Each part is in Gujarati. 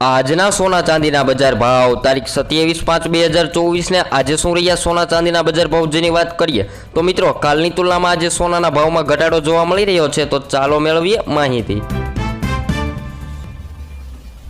આજના સોના ચાંદીના બજાર ભાવ, તારીખ સત્યાવીસ પાંચ બે હજાર ચોવીસને આજે શું રહ્યા સોના ચાંદીના બજાર ભાવ જેની વાત કરીએ, તો મિત્રો, કાલની તુલનામાં આજે સોનાના ભાવમાં ઘટાડો જોવા મળી રહ્યો છે, તો ચાલો મેળવીએ માહિતી.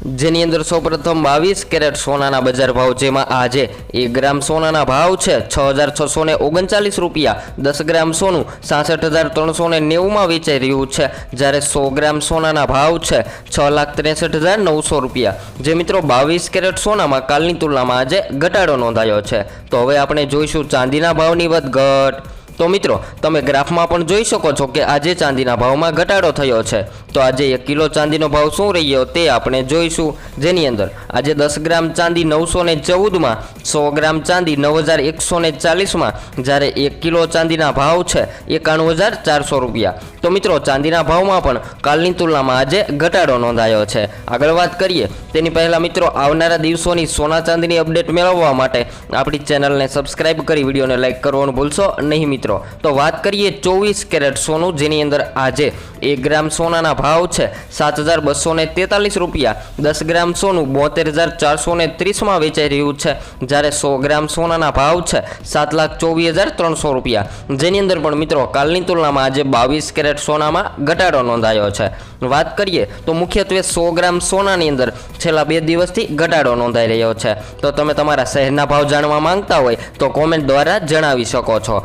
જેની અંદર સૌપ્રથમ બાવીસ કેરેટ સોનાના બજાર ભાવ જેમાં આજે એક ગ્રામ સોનાના ભાવ છે. છ હજાર છસો ને ઓગણચાલીસ રૂપિયા. દસ ગ્રામ સોનું સાસઠ હજાર ત્રણસો ને નેવુંમાં વેચાઈ રહ્યું છે. જ્યારે સો ગ્રામ સોનાના ભાવ છે છ લાખ ત્રેસઠ હજાર નવસો રૂપિયા. જે મિત્રો બાવીસ કેરેટ સોનામાં કાલની તુલનામાં આજે ઘટાડો નોંધાયો છે. તો હવે આપણે જોઈશું ચાંદીના ભાવની વધઘટ. તો મિત્રો, તમે ગ્રાફમાં પણ જોઈ શકો છો કે આજે ચાંદીના ભાવમાં ઘટાડો થયો છે. તો આજે એક કિલો ચાંદીનો ભાવ શું રહ્યો તે આપણે જોઈશું. જેની અંદર આજે દસ ગ્રામ ચાંદી નવસો ને ચૌદમાં, સો ગ્રામ ચાંદી નવ હજાર એકસો ને ચાલીસમાં. જ્યારે એક કિલો ચાંદીના ભાવ છે એકાણું હજાર ચારસો રૂપિયા. તો મિત્રો, ચાંદીના ભાવમાં પણ કાલની તુલનામાં આજે ઘટાડો નોંધાયો છે. આગળ વાત કરીએ, તેની પહેલાં મિત્રો, આવનારા દિવસોની સોના ચાંદીની અપડેટ મેળવવા માટે આપણી ચેનલને સબસ્ક્રાઈબ કરી વિડીયોને લાઇક કરવાનું ભૂલશો નહીં મિત્રો. તો વાત કરીએ ચોવીસ કેરેટ સોનું, જેની અંદર આજે એક ગ્રામ સોનાના ભાવ છે. સાત હજાર બસો ને તેતાલીસ રૂપિયા. દસ ગ્રામ સોનું બોતેર હજાર ચારસો ને ત્રીસમાં વેચાઈ રહ્યું છે. જ્યારે સો ગ્રામ સોનાના ભાવ છે, સાત લાખ ચોવીસ હજાર ત્રણસો રૂપિયા. જેની અંદર પણ મિત્રો, કાલની તુલનામાં આજે બાવીસ કેરેટ સોનામાં ઘટાડો નોંધાયો છે. વાત કરીએ તો મુખ્યત્વે સો ગ્રામ સોનાની અંદર છેલ્લા બે દિવસથી ઘટાડો નોંધાઈ રહ્યો છે. તો તમે તમારા શહેરના ભાવ જાણવા માંગતા હોય તો કોમેન્ટ દ્વારા જણાવી શકો છો.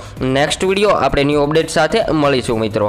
નેક્સ્ટ વીડિયો આપણે ન્યૂ અપડેટ સાથે મળીશું મિત્રો.